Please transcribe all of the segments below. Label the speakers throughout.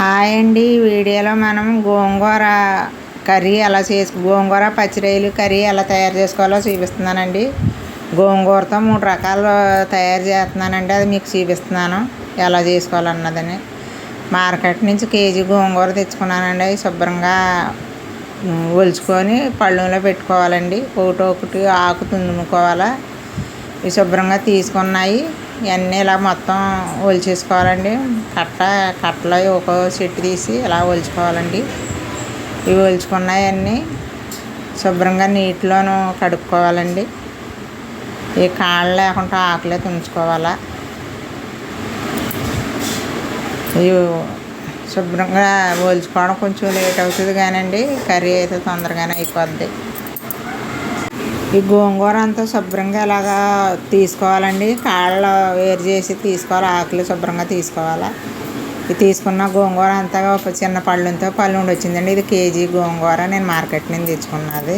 Speaker 1: Hi అండి. ఈ వీడియోలో మనం గోంగూర కర్రీ ఎలా చేసు గోంగూర పచ్చిరొయ్యలు కర్రీ ఎలా తయారు చేసుకోవాలో చూపిస్తున్నానండి. గోంగూరతో మూడు రకాలు తయారు చేస్తున్నానండి. అది మీకు చూపిస్తున్నాను. ఎలా చేసుకోవాలన్నదని. మార్కెట్ నుంచి కేజీ గోంగూర తెచ్చుకున్నానండి. అవి శుభ్రంగా ఒలుచుకొని పళ్ళంలో పెట్టుకోవాలండి. ఒకటి ఒకటి ఆకు తుందుముకోవాలా ఇవి శుభ్రంగా తీసుకున్నాయి. ఇవన్నీ ఇలా మొత్తం ఒలిచేసుకోవాలండి. కట్ట కట్టలో ఒక చెట్టు తీసి ఇలా ఒలుచుకోవాలండి. ఇవి ఒలుచుకున్నాయి అన్నీ శుభ్రంగా నీటిలోనూ కడుక్కోవాలండి. ఈ కాళ్ళు లేకుండా ఆకులే తుంచుకోవాలా. ఇవి శుభ్రంగా ఒలుచుకోవడం కొంచెం లేట్ అవుతుంది కానండి. కర్రీ అయితే తొందరగానే అయిపోద్ది. ఈ గోంగూర అంతా శుభ్రంగా ఇలాగా తీసుకోవాలండి? కాళ్ళు వేరు చేసి తీసుకోవాలి ఆకులు శుభ్రంగా తీసుకోవాలి? ఇది తీసుకున్న గోంగూర అంతా ఒక చిన్న పళ్ళుతో పళ్ళు ఉండి వచ్చిందండి ఇది కేజీ గోంగూర నేను మార్కెట్ నుంచి తెచ్చుకున్నది.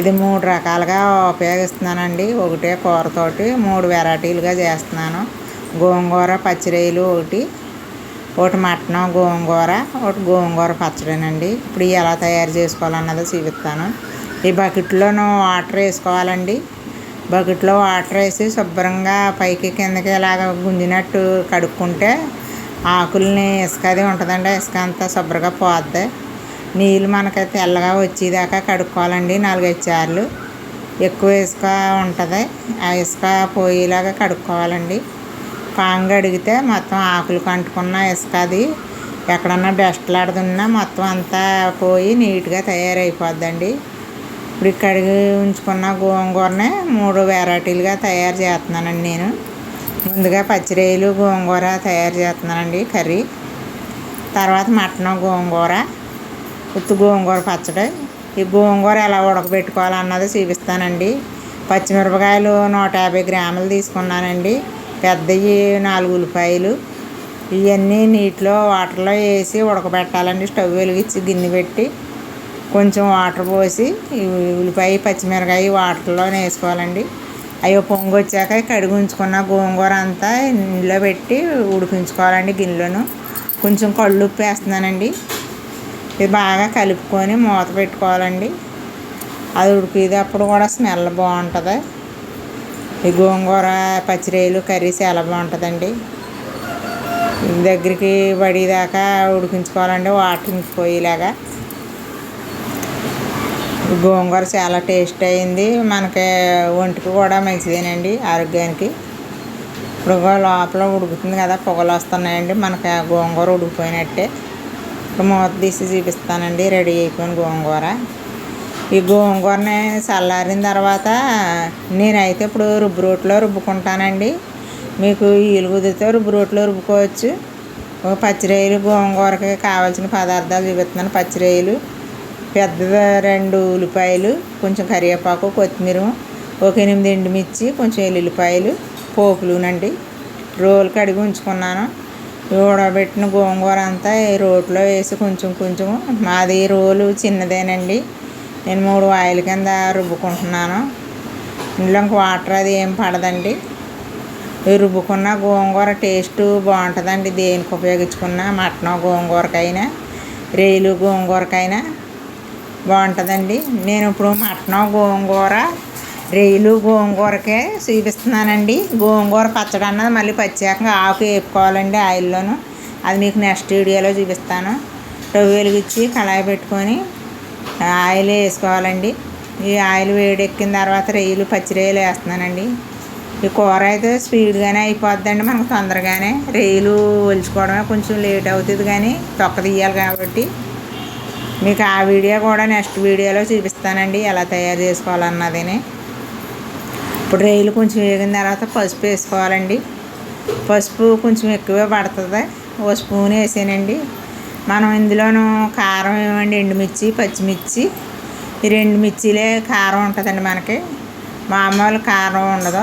Speaker 1: ఇది మూడు రకాలుగా ఉపయోగిస్తున్నానండి. ఒకటే కూరతోటి మూడు వెరైటీలుగా చేస్తున్నాను. గోంగూర పచ్చిరేలు ఒకటి ఒకటి మటన్ గోంగూర ఒకటి గోంగూర పచ్చడినండి. ఇప్పుడు ఎలా తయారు చేసుకోవాలన్నది చూపిస్తాను. ఈ బకెట్లోనూ వాటర్ వేసుకోవాలండి. బకెట్లో వాటర్ వేసి శుభ్రంగా పైకి కిందకి ఇలాగ గుంజినట్టు కడుక్కుంటే ఆకుల్ని ఇసుక అది ఉంటుందండి. ఇసుక అంతా శుభ్రంగా పోద్ది. నీళ్ళు మనకి తెల్లగా వచ్చేదాకా కడుక్కోవాలండి నాలుగైదు సార్లు ఎక్కువ ఇసుక ఉంటుంది. ఆ ఇసుక పోయేలాగా కడుక్కోవాలండి. పాంగ్ అడిగితే మొత్తం ఆకులు కంటుకున్న ఇసుక అది ఎక్కడన్నా డస్ట్లాడుతున్నా మొత్తం అంతా పోయి నీట్గా తయారైపోద్దండి. ఇప్పుడు కడిగి ఉంచుకున్న గోంగూరనే మూడు వెరైటీలుగా తయారు చేస్తున్నానండి నేను. ముందుగా పచ్చిరొయ్యలు గోంగూర తయారు చేస్తున్నానండి కర్రీ. తర్వాత మటన్ గోంగూర ఉత్తు గోంగూర పచ్చడి. ఈ గోంగూర ఎలా ఉడకబెట్టుకోవాలన్నది చూపిస్తానండి. పచ్చిమిరపకాయలు నూట యాభై గ్రాములు తీసుకున్నానండి. పెద్దవి నాలుగు ఉల్లిపాయలు. ఇవన్నీ నీటిలో వాటర్లో వేసి ఉడకబెట్టాలండి. స్టవ్ వెలిగించి గిన్నె పెట్టి కొంచెం వాటర్ పోసి ఉల్లిపాయ పచ్చిమిరకాయ వాటర్లో వేసుకోవాలండి. అవి పొంగు వచ్చాక కడిగి ఉంచుకున్న గోంగూర అంతా ఇందులో పెట్టి ఉడికించుకోవాలండి గిన్నెలోను. కొంచెం కళ్ళు ఉప్పు వేస్తున్నానండి. ఇది బాగా కలుపుకొని మూత పెట్టుకోవాలండి. అది ఉడికేటప్పుడు కూడా స్మెల్ బాగుంటుంది. ఈ గోంగూర పచ్చిరేలు కర్రీ చాలా బాగుంటుందండి. దగ్గరికి పడేదాకా ఉడికించుకోవాలండి వాటర్ పోయేలాగా. గోంగూర చాలా టేస్ట్ అయింది. మనకి ఒంటికి కూడా మంచిదేనండి ఆరోగ్యానికి. ఇప్పుడు లోపల ఉడుకుతుంది కదా పొగలు వస్తున్నాయండి. మనకి ఆ గోంగూర ఉడికిపోయినట్టే. ఇప్పుడు మూత తీసి చూపిస్తానండి రెడీ అయిపోయిన గోంగూర. ఈ గోంగూరని చల్లారిన తర్వాత నేనైతే ఇప్పుడు రుబ్బు రోట్లో రుబ్బుకుంటానండి. మీకు ఈలుగుదితో రుబ్బు రోట్లో రుబ్బుకోవచ్చు. ఒక పచ్చిరొయ్యలు గోంగూరకి కావాల్సిన పదార్థాలు చూపిస్తున్నాను పచ్చిరొయ్యలు. పెద్ద రెండు ఉల్లిపాయలు కొంచెం కరివేపాకు కొత్తిమీర ఒక ఎనిమిది ఎండుమిర్చి కొంచెం ఎల్లుల్లిపాయలు పోపులునండి రోలు కడిగి ఉంచుకున్నాను. ఊడబెట్టిన గోంగూర అంతా ఈ రోట్లో వేసి కొంచెం కొంచెం. మాది రోలు చిన్నదేనండి. నేను మూడు ఆయిల్ కింద రుబ్బుకుంటున్నాను. ఇందులో ఇంక వాటర్ అది ఏం పడదండి. రుబ్బుకున్న గోంగూర టేస్ట్ బాగుంటుందండి. దేనికి ఉపయోగించుకున్నా మటన్ గోంగూరకైనా రేలు గోంగూరకైనా. బాగుంటుందండి. నేను ఇప్పుడు మటన్ గోంగూర రొయ్యలు గోంగూరకే చూపిస్తున్నానండి. గోంగూర పచ్చడి అన్నది మళ్ళీ ప్రత్యేకంగా ఆకు వేపుకోవాలండి ఆయిల్లోను. అది మీకు నెక్స్ట్ వీడియోలో చూపిస్తాను. స్టవ్ వెలిగించి కళాయి పెట్టుకొని ఆయిల్ వేసుకోవాలండి. ఈ ఆయిల్ వేడెక్కిన తర్వాత రొయ్యలు పచ్చి రొయ్యలు వేస్తున్నానండి. ఈ కూర అయితే స్పీడ్గానే అయిపోద్దండి మనకు తొందరగానే. రొయ్యలు ఒలుచుకోవడమే కొంచెం లేట్ అవుతుంది కానీ తొక్క తీయాలి కాబట్టి. మీకు ఆ వీడియో కూడా నెక్స్ట్ వీడియోలో చూపిస్తానండి. ఎలా తయారు చేసుకోవాలన్నదిని. ఇప్పుడు రొయ్యలు కొంచెం వేగిన తర్వాత పసుపు వేసుకోవాలండి. పసుపు కొంచెం ఎక్కువే పడుతుంది. ఓ స్పూన్ వేసానండి. మనం ఇందులోనూ కారం ఏమండి ఎండుమిర్చి పచ్చిమిర్చి ఈ రెండు మిర్చిలే కారం ఉంటుందండి మనకి. మామూలు కారం ఉండదు.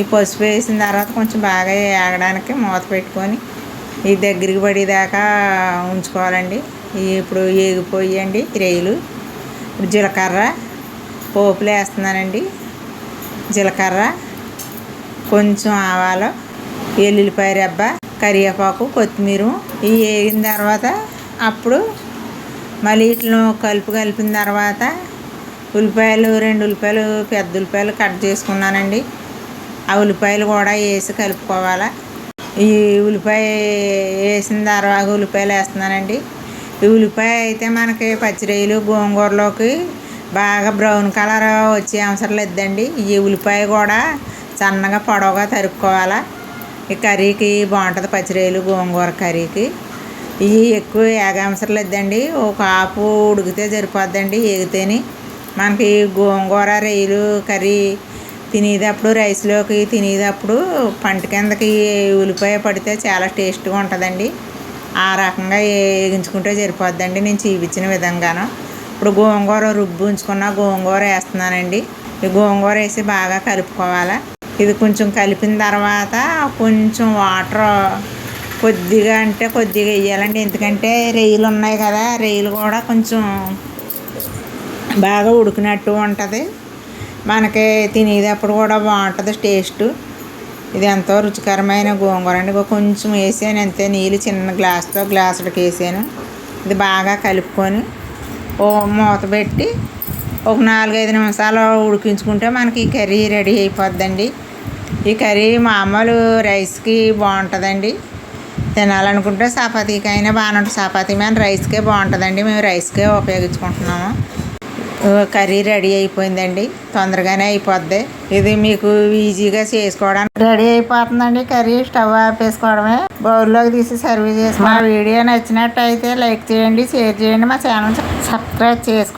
Speaker 1: ఈ పసుపు వేసిన తర్వాత కొంచెం బాగా ఏగడానికి మూత పెట్టుకొని ఈ దగ్గరికి పడేదాకా ఉంచుకోవాలండి. ఇప్పుడు ఏగిపోయండి రొయ్యలు ఇప్పుడు జీలకర్ర పోపులు వేస్తున్నానండి. జీలకర్ర కొంచెం ఆవాలు ఎల్లుల్లిపాయ రెబ్బ కరివేపాకు కొత్తిమీర. ఇవి వేగిన తర్వాత అప్పుడు మళ్ళీ వీటిలో కలుపు కలిపిన తర్వాత ఉల్లిపాయలు రెండు ఉల్లిపాయలు పెద్ద ఉల్లిపాయలు కట్ చేసుకున్నానండి. ఆ ఉల్లిపాయలు కూడా వేసి కలుపుకోవాలి. ఈ ఉల్లిపాయ వేసిన తర్వాత ఉల్లిపాయలు వేస్తున్నానండి. ఉల్లిపాయ అయితే మనకి పచ్చిరొయ్యలు గోంగూరలోకి బాగా బ్రౌన్ కలర్ వచ్చే అవసరం లేదండి. ఈ ఉల్లిపాయ కూడా సన్నగా పొడవుగా తరుక్కోవాలా. ఈ కర్రీకి బాగుంటుంది పచ్చిరొయ్యలు గోంగూర కర్రీకి. ఇవి ఎక్కువ ఏగాంసరం లేదండి. ఒక ఆపు ఉడికితే సరిపోద్దండి ఎగితేని మనకి గోంగూర రొయ్యలు కర్రీ తినేటప్పుడు రైస్లోకి తినేటప్పుడు పంట కిందకి ఉల్లిపాయ పడితే చాలా టేస్ట్గా ఉంటుందండి. ఆ రకంగా వేగించుకుంటే సరిపోద్దండి నేను చూపించిన విధంగాను. ఇప్పుడు గోంగూర రుబ్బు ఉంచుకున్న గోంగూర వేస్తున్నానండి. ఈ గోంగూర వేసి బాగా కలుపుకోవాలి. ఇది కొంచెం కలిపిన తర్వాత కొంచెం వాటర్ కొద్దిగా అంటే కొద్దిగా వేయాలండి. ఎందుకంటే రొయ్యలు ఉన్నాయి కదా రొయ్యలు కూడా కొంచెం బాగా ఉడికినట్టు ఉంటుంది. మనకి తినేటప్పుడు కూడా బాగుంటుంది టేస్ట్. ఇది ఎంతో రుచికరమైన గోంగూర అండి. కొంచెం వేసాను అంతే. నీళ్ళు చిన్న గ్లాస్తో గ్లాసులకు వేసాను. ఇది బాగా కలుపుకొని ఓ మూత పెట్టి ఒక నాలుగైదు నిమిషాలు ఉడికించుకుంటే మనకి ఈ కర్రీ రెడీ అయిపోద్దండి. ఈ కర్రీ మామూలు రైస్కి బాగుంటుందండి. తినాలనుకుంటే చపాతీకైనా బాగానే ఉంటుంది. చపాతీ మీద రైస్కే బాగుంటుందండి. మేము రైస్కే ఉపయోగించుకుంటున్నాము. కర్రీ రెడీ అయిపోయిందండి. తొందరగానే అయిపోద్ది. ఇది మీకు ఈజీగా చేసుకోవడానికి రెడీ అయిపోతుందండి. కర్రీ స్టవ్ ఆపేసుకోవడమే. బౌల్లోకి తీసి సర్వ్ చేసి మా వీడియో నచ్చినట్టయితే లైక్ చేయండి షేర్ చేయండి మా ఛానల్ సబ్స్క్రైబ్ చేసుకోండి.